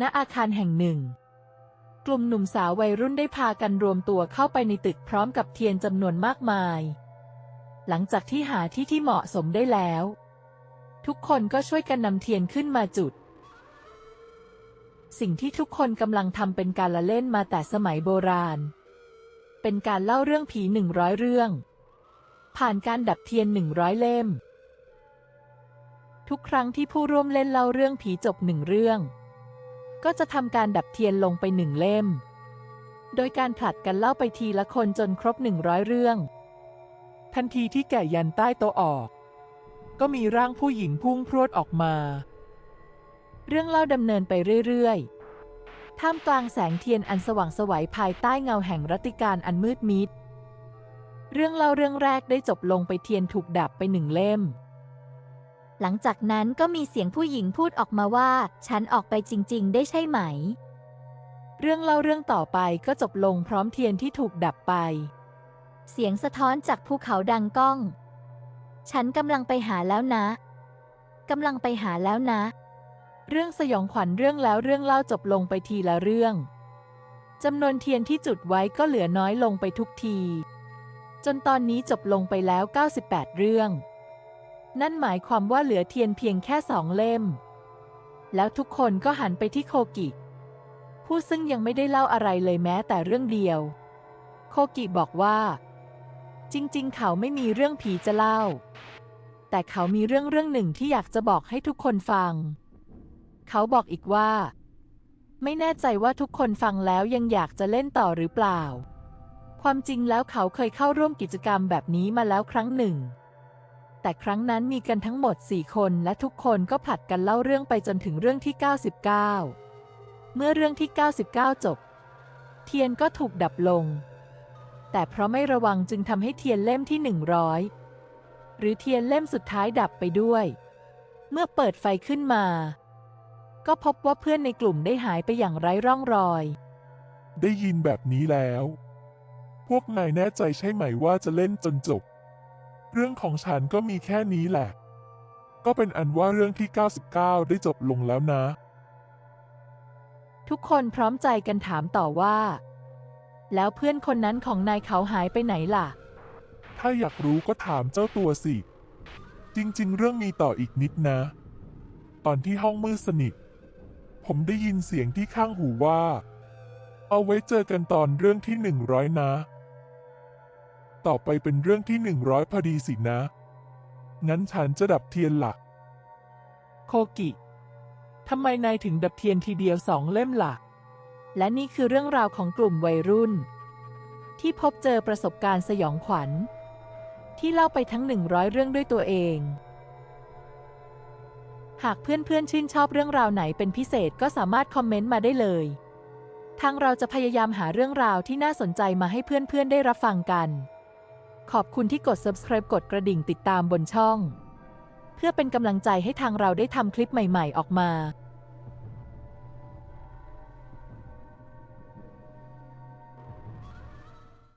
ณอาคารแห่งหนึ่ง กลุ่มหนุ่มสาววัยรุ่นได้พากันรวมตัวเข้าไปในตึกพร้อมกับเทียนจำนวนมากมาย หลังจากที่หาที่ที่เหมาะสมได้แล้ว ทุกคนก็ช่วยกันนำเทียนขึ้นมาจุด สิ่งที่ทุกคนกำลังทำเป็นการละเล่นมาแต่สมัยโบราณ เป็นการเล่าเรื่องผีหนึ่งร้อยเรื่อง ผ่านการดับเทียนหนึ่งร้อยเล่ม ทุกครั้งที่ผู้ร่วมเล่นเล่าเรื่องผีจบหนึ่งเรื่อง ก็จะทำการดับเทียนลงไปหนึ่งเล่ม โดยการผลัดกันเล่าไปทีละคนจนครบหนึ่งร้อยเรื่อง ทันทีที่แก่ยันใต้โต๊ะออก ก็มีร่างผู้หญิงพุ่งพรวดออกมา เรื่องเล่าดำเนินไปเรื่อยๆ ท่ามกลางแสงเทียนอันสว่างสวัยภายใต้เงาแห่งรัติการอันมืดมิด เรื่องเล่าเรื่องแรกได้จบลงไปเทียนถูกดับไปหนึ่งเล่ม หลังจากนั้นก็มีเสียงผู้หญิงพูดออกมาว่า ฉันออกไปจริง ๆ ได้ใช่ไหม เรื่องเล่าเรื่องต่อไปก็จบลงพร้อมเทียนที่ถูกดับไป เสียงสะท้อนจากภูเขาดังก้อง ฉันกำลังไปหาแล้วนะ กำลังไปหาแล้วนะ เรื่องสยองขวัญเรื่องแล้วเรื่องเล่าจบลงไปทีละเรื่องจำนวนเทียนที่จุดไว้ก็เหลือน้อยลงไปทุกที จนตอนนี้จบลงไปแล้ว 98 เรื่อง นั่นหมายความว่าเหลือเทียนเพียงแค่สองเล่ม แล้วทุกคนก็หันไปที่โคกิ ผู้ซึ่งยังไม่ได้เล่าอะไรเลยแม้แต่เรื่องเดียว โคกิบอกว่า จริงๆ เขาไม่มีเรื่องผีจะเล่า แต่เขามีเรื่องเรื่องหนึ่งที่อยากจะบอกให้ทุกคนฟัง เขาบอกอีกว่า ไม่แน่ใจว่าทุกคนฟังแล้วยังอยากจะเล่นต่อหรือเปล่า ความจริงแล้วเขาเคยเข้าร่วมกิจกรรมแบบนี้มาแล้วครั้งหนึ่ง แต่ครั้งนั้นมีกันทั้งหมด 4 คนและทุกคนก็ผลัดกันเล่าเรื่องไปจนถึงเรื่องที่ 99 เมื่อเรื่องที่ 99 จบ เทียนก็ถูกดับลง แต่เพราะไม่ระวังจึงทำให้เทียนเล่มที่ 100 หรือเทียนเล่มสุดท้ายดับไปด้วย เมื่อเปิดไฟขึ้นมา ก็พบว่าเพื่อนในกลุ่มได้หายไปอย่างไร้ร่องรอย ได้ยินแบบนี้แล้ว พวกนายแน่ใจใช่ไหมว่าจะเล่นจนจบ เรื่องของฉันก็มีแค่นี้แหละ ก็เป็นอันว่าเรื่องที่ 99 ได้จบลงแล้วนะ ทุกคนพร้อมใจกันถามต่อว่า แล้วเพื่อนคนนั้นของนายเขาหายไปไหนล่ะ ถ้าอยากรู้ก็ถามเจ้าตัวสิ จริง ๆ เรื่องมีต่ออีกนิดนะ ตอนที่ห้องมืดสนิท ผมได้ยินเสียงที่ข้างหูว่า เอาไว้เจอกันตอนเรื่องที่100นะ ต่อไปเป็นเรื่องที่100พอดีสินะ งั้นฉันจะดับเทียนหลักโคกิ ทำไมนายถึงดับเทียนทีเดียวสองเล่มล่ะ และนี่คือเรื่องราวของกลุ่มวัยรุ่น ที่พบเจอประสบการณ์สยองขวัญ ที่เล่าไปทั้ง100เรื่องด้วยตัวเอง หากเพื่อนๆชื่นชอบเรื่องราวไหนเป็นพิเศษก็สามารถคอมเมนต์มาได้เลย ทางเราจะพยายามหาเรื่องราวที่น่าสนใจมาให้เพื่อนๆได้รับฟังกัน ขอบคุณที่กด subscribe กดกระดิ่งติดตามบนช่อง เพื่อเป็นกำลังใจให้ทางเราได้ทำคลิปใหม่ ๆ ออกมา